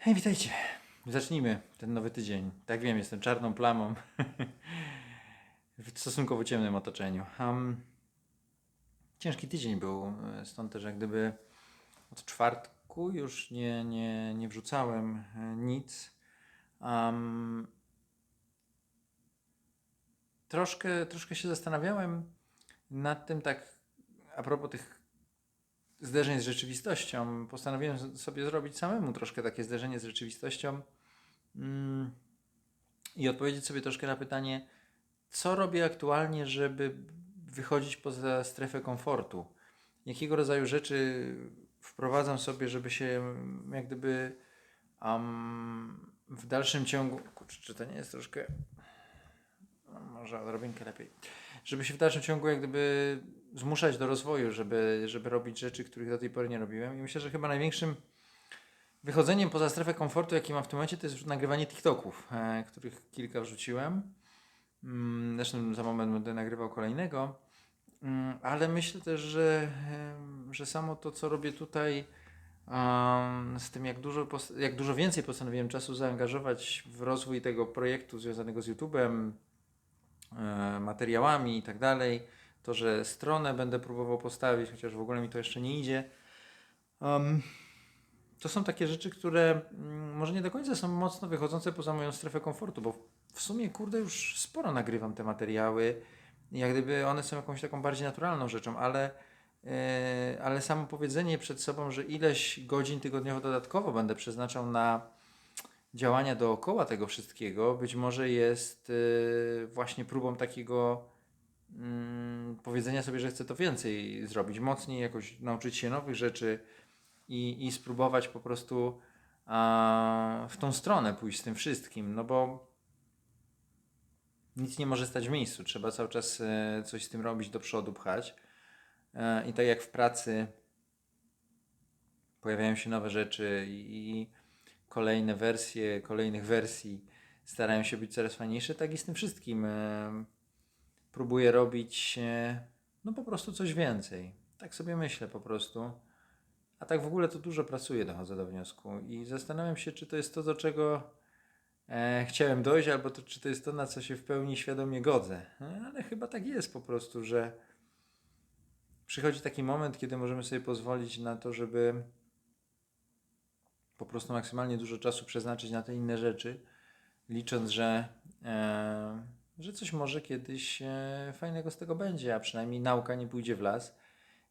Hej, witajcie. Zacznijmy ten nowy tydzień. Tak wiem, jestem czarną plamą w stosunkowo ciemnym otoczeniu. Um, ciężki tydzień był, e, stąd też jak gdyby od czwartku już nie, nie, nie wrzucałem e, nic. Um, troszkę, troszkę się zastanawiałem nad tym tak a propos tych zderzeń z rzeczywistością, postanowiłem sobie zrobić samemu troszkę takie zderzenie z rzeczywistością mm, i odpowiedzieć sobie troszkę na pytanie, co robię aktualnie, żeby wychodzić poza strefę komfortu. Jakiego rodzaju rzeczy wprowadzam sobie, żeby się mm, jak gdyby am, w dalszym ciągu. Kurczę, czy to nie jest troszkę. No, może odrobinkę lepiej. Żeby się w dalszym ciągu jak gdyby zmuszać do rozwoju, żeby, żeby robić rzeczy, których do tej pory nie robiłem. I myślę, że chyba największym wychodzeniem poza strefę komfortu, jaki mam w tym momencie, to jest nagrywanie TikToków, e, których kilka wrzuciłem. Mm, Zresztą za moment będę nagrywał kolejnego. Mm, Ale myślę też, że, że samo to, co robię tutaj, z tym, jak dużo, jak dużo więcej postanowiłem czasu zaangażować w rozwój tego projektu związanego z YouTube'em, e, materiałami i tak dalej. To, że stronę będę próbował postawić, chociaż w ogóle mi to jeszcze nie idzie. Em, to są takie rzeczy, które mm, może nie do końca są mocno wychodzące poza moją strefę komfortu, bo w sumie, kurde, już sporo nagrywam te materiały. Jak gdyby one są jakąś taką bardziej naturalną rzeczą, ale, e, ale samo powiedzenie przed sobą, że ileś godzin tygodniowo dodatkowo będę przeznaczał na działania dookoła tego wszystkiego, być może jest e, właśnie próbą takiego mm, powiedzenia sobie, że chcę to więcej zrobić, mocniej jakoś nauczyć się nowych rzeczy i, i spróbować po prostu a, w tą stronę pójść z tym wszystkim, no bo nic nie może stać w miejscu, trzeba cały czas e, coś z tym robić, do przodu pchać. E, I tak jak w pracy pojawiają się nowe rzeczy i, kolejne wersje kolejnych wersji starają się być coraz fajniejsze, tak i z tym wszystkim e, próbuję robić e, no po prostu coś więcej. Tak sobie myślę po prostu. A tak w ogóle to dużo pracuję, dochodzę do wniosku i zastanawiam się, czy to jest to, do czego e, chciałem dojść, albo to, czy to jest to, na co się w pełni świadomie godzę. E, ale chyba tak jest po prostu, że przychodzi taki moment, kiedy możemy sobie pozwolić na to, żeby po prostu maksymalnie dużo czasu przeznaczyć na te inne rzeczy, licząc, że, e, że coś może kiedyś e, fajnego z tego będzie, a przynajmniej nauka nie pójdzie w las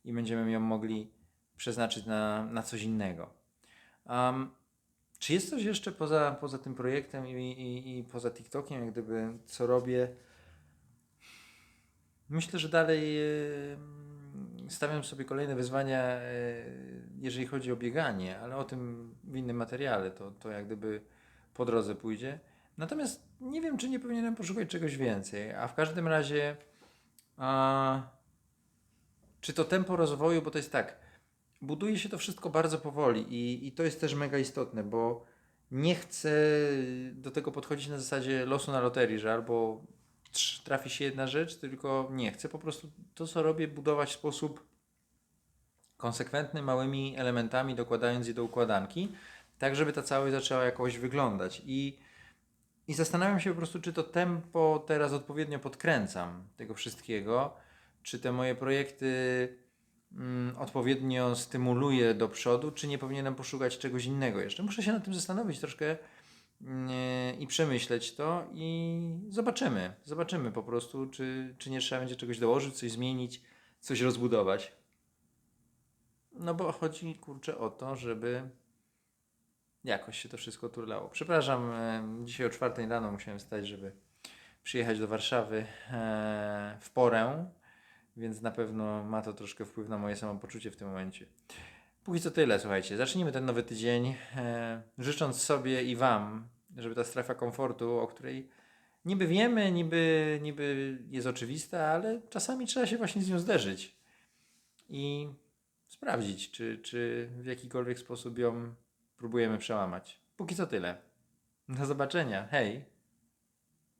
i będziemy ją mogli przeznaczyć na, na coś innego. Um, czy jest coś jeszcze poza, poza tym projektem i, i, i poza TikTokiem, jak gdyby, co robię? Myślę, że dalej stawiam sobie kolejne wyzwania, e, jeżeli chodzi o bieganie, ale o tym w innym materiale, to, to jak gdyby po drodze pójdzie. Natomiast nie wiem, czy nie powinienem poszukać czegoś więcej, a w każdym razie a, czy to tempo rozwoju, bo to jest tak, buduje się to wszystko bardzo powoli i, i to jest też mega istotne, bo nie chcę do tego podchodzić na zasadzie losu na loterii, że albo trafi się jedna rzecz, tylko nie. Chcę po prostu to, co robię, budować w sposób konsekwentny, małymi elementami, dokładając je do układanki, tak żeby ta całość zaczęła jakoś wyglądać. I, I zastanawiam się po prostu, czy to tempo teraz odpowiednio podkręcam tego wszystkiego, czy te moje projekty mm, odpowiednio stymuluję do przodu, czy nie powinienem poszukać czegoś innego jeszcze. Muszę się nad tym zastanowić troszkę mm, i przemyśleć to i zobaczymy. Zobaczymy po prostu, czy, czy nie trzeba będzie czegoś dołożyć, coś zmienić, coś rozbudować. No bo chodzi, kurczę, o to, żeby jakoś się to wszystko turlało. Przepraszam, e, dzisiaj o czwartej rano musiałem wstać, żeby przyjechać do Warszawy e, w porę, więc na pewno ma to troszkę wpływ na moje samopoczucie w tym momencie. Póki co tyle, słuchajcie. Zacznijmy ten nowy tydzień, e, życząc sobie i Wam, żeby ta strefa komfortu, o której niby wiemy, niby, niby jest oczywista, ale czasami trzeba się właśnie z nią zderzyć i sprawdzić, czy, czy w jakikolwiek sposób ją próbujemy przełamać. Póki co tyle. Do zobaczenia. Hej!